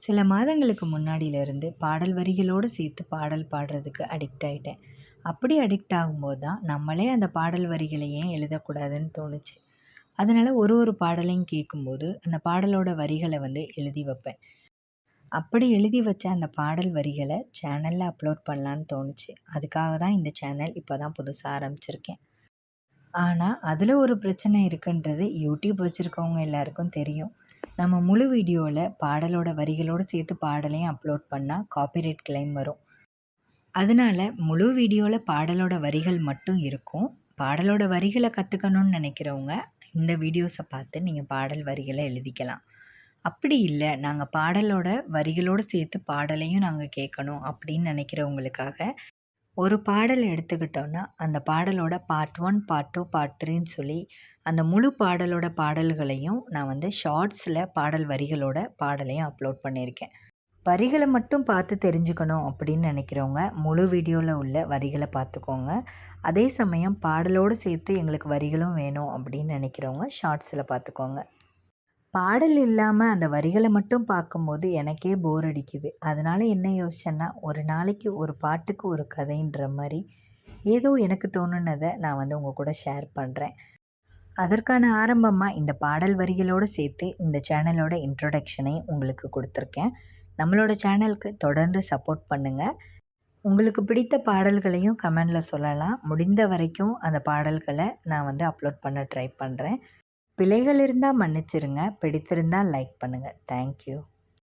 சில மாதங்களுக்கு முன்னாடியிலேருந்து பாடல் வரிகளோடு சேர்த்து பாடல் பாடுறதுக்கு அடிக்ட் ஆகிட்டேன் அப்படி அடிக்ட் ஆகும்போது தான் நம்மளே அந்த பாடல் வரிகளை ஏன் எழுதக்கூடாதுன்னு தோணுச்சு. அதனால் ஒரு ஒரு பாடலையும் கேட்கும்போது அந்த பாடலோட வரிகளை வந்து எழுதி வைப்பேன். அப்படி எழுதி வச்ச அந்த பாடல் வரிகளை சேனலில் அப்லோட் பண்ணலான்னு தோணுச்சு. அதுக்காக தான் இந்த சேனல் இப்போ தான் புதுசாக ஆரம்பிச்சிருக்கேன். ஆனால் அதில் ஒரு பிரச்சனை இருக்குன்றது யூடியூப் வச்சுருக்கவங்க எல்லாருக்கும் தெரியும். நம்ம முழு வீடியோவில் பாடலோட வரிகளோடு சேர்த்து பாடலையும் அப்லோட் பண்ணால் காப்பிரைட் கிளைம் வரும். அதனால் முழு வீடியோவில் பாடலோட வரிகள் மட்டும் இருக்கும். பாடலோட வரிகளை கற்றுக்கணும்னு நினைக்கிறவங்க இந்த வீடியோஸை பார்த்து நீங்கள் பாடல் வரிகளை எழுதிக்கலாம். அப்படி இல்லை நாங்கள் பாடலோட வரிகளோடு சேர்த்து பாடலையும் நாங்கள் கேட்கணும் அப்படின்னு நினைக்கிறவங்களுக்காக ஒரு பாடல் எடுத்துக்கிட்டோன்னா அந்த பாடலோட part one part two part த்ரீன்னு சொல்லி அந்த முழு பாடலோட பாடல்களையும் நான் வந்து ஷார்ட்ஸில் பாடல் வரிகளோட பாடலையும் அப்லோட் பண்ணியிருக்கேன். வரிகளை மட்டும் பார்த்து தெரிஞ்சுக்கணும் அப்படின்னு நினைக்கிறவங்க முழு வீடியோவில் உள்ள வரிகளை பார்த்துக்கோங்க. அதே சமயம் பாடலோடு சேர்த்து எங்களுக்கு வரிகளும் வேணும் அப்படின்னு நினைக்கிறவங்க ஷார்ட்ஸில் பார்த்துக்கோங்க. பாடல் இல்லாமல் அந்த வரிகளை மட்டும் பார்க்கும்போது எனக்கே போர் அடிக்குது. அதனால் என்ன யோசிச்சேன்னா ஒரு நாளைக்கு ஒரு பாட்டுக்கு ஒரு கதைன்ற மாதிரி ஏதோ எனக்கு தோணுனதை நான் வந்து உங்கள் கூட ஷேர் பண்ணுறேன் அதற்கான ஆரம்பமாக இந்த பாடல் வரிகளோடு சேர்த்து இந்த சேனலோட இன்ட்ரொடக்ஷனை உங்களுக்கு கொடுத்துருக்கேன். நம்மளோட சேனலுக்கு தொடர்ந்து சப்போர்ட் பண்ணுங்கள் உங்களுக்கு பிடித்த பாடல்களையும் கமெண்டில் சொல்லலாம். முடிந்த வரைக்கும் அந்த பாடல்களை நான் வந்து அப்லோட் பண்ண ட்ரை பண்ணுறேன் பிழைகள் இருந்தால் மன்னிச்சிருங்க. பிடித்திருந்தால் லைக் பண்ணுங்கள் தேங்க்யூ